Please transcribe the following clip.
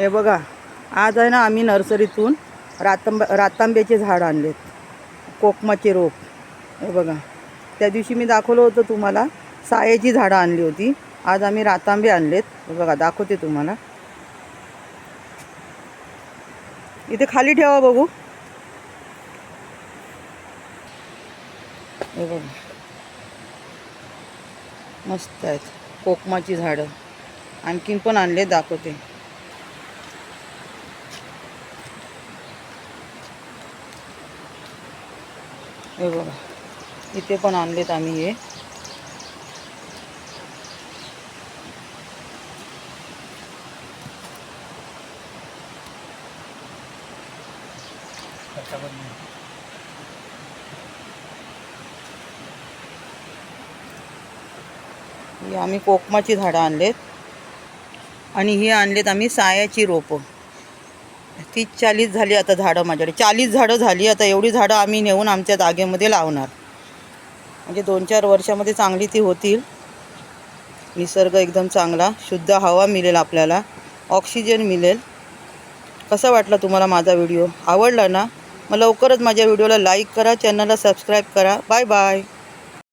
हे बघा आज आहे ना आम्ही नर्सरीतून रातांब रातांब्याचे झाड आणलेत. कोकमाचे रोप. हे बघा त्या दिवशी मी दाखवलं होतं तुम्हाला सायाची झाडं आणली होती. आज आम्ही रातांबे आणलेत. हे बघा दाखवते तुम्हाला. इथे खाली ठेवा बघू. हे बघा. मस्त आहेत. कोकमाची झाडं आणखीन पण आणले दाखवते. हे बघा. इथे पण आणलेत आम्ही हे. आम्ही कोकमाची झाडं आणलेत. आणि ही आणलेत आम्ही सायाची रोपं. तीस चाळीस झाली आता झाडं माझ्याकडे. चाळीस झाडं झाली आता एवढी झाडं आम्ही नेऊन आमच्या जागेमध्ये लावणार. म्हणजे दोन चार वर्षामध्ये चांगली ती होतील. निसर्ग एकदम चांगला शुद्ध हवा मिळेल आपल्याला ऑक्सिजन मिळेल. कसा वाटला तुम्हाला माझा व्हिडिओ? आवडला ना? मग लवकरच माझ्या व्हिडिओला लाईक करा चॅनलला सबस्क्राईब करा. Bye bye.